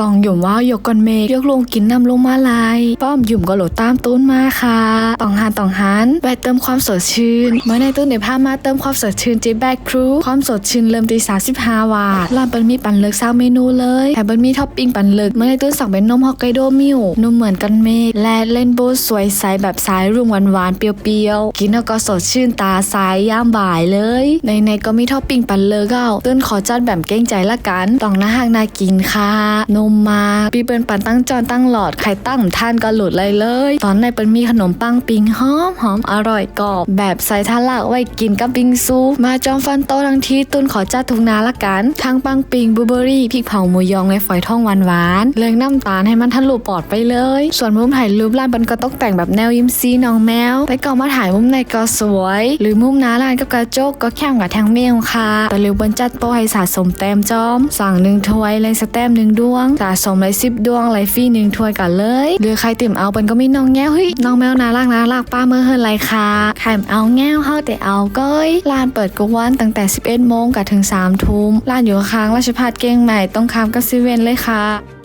ตองหยุ่มว่าหยกก่อนเมฆยกลงกินน้ำลงมาลายป้อมหยุ่มก็โหลดตามต้นมาค่ะตองหานตองหันแบเติมความสดชื่นเมื่อในต้นเดี๋ยวพามาเติมความสดชื่นจีแบกครูความสดชื่นเริ่มตี35วาทร้านเปิ้ลมีปันเลิกสร้างเมนูเลยแถมเปิ้ลมีท็อปปิ้งปันเลิกเมื่อในต้นสั่งเป็นนมฮอกไกโดมิลนมเหมือนกันเมฆและเล่นโบสวยใสแบบสายรุ่งหวานๆเปรี้ยวๆกินแล้วก็สดชื่นตาสายย่ามบ่ายเลย ในๆก็มีท็อปปิ้งปันเลิกเอ้าต้นขอจัดแบบเก้งใจละกันตองน่าหักน่ากินค่ะนมมาปีเปิ้ลปันตั้งจอนตั้งหลอดไข่ตั้งท่านก็หลุดเลยเลย ตอนในเปิ้ลมีขนมปังปิงหอมหอมอร่อยกรอบแบบใส่ทะลักไว้กินกับบิงซู มาจอมฟันโตทั้งทีตุนขอจัดทุกนาละกันทั้งปังปิงบูเบอรี่พริกเผาหมูยองในฝอยทองหวานหวานเลืองน้ำตาลให้มันทะลุปอดไปเลย ส่วนมุมถ่ายรูปร้านเปิ้ลก็ตกแต่งแบบแนวยิ้มซีน้องแมวไปก็มาถ่ายมุมในก็สวย หรือมุมน้าร้านกับกระจกก็แค่มกับแทงเมลค่ะแต่เร็วเปิ้ลจัดโปให้สะสมแต้มจอม สั่งหนึ่งถ้วยเลยสแต้มหนึ่งดวงตาสมเลยสิบดวงเลยฟรีหนึ่งถ้วยกันเลยหรือใครติ่มเอาเป็นก็ไม่น้องแง้วเฮ้ยน้องแมวน่ารักน่ารักป้าเมื่อเฮิรไรค่ะใครเอาแง้วเฮาแต่เอาก้อยร้านเปิดกุกวันตั้งแต่ 11โมงกับถึง3ทุ่มร้านอยู่ข้างราชพัฒเก้งใหม่ต้องข้ามกับซีเว่นเลยค่ะ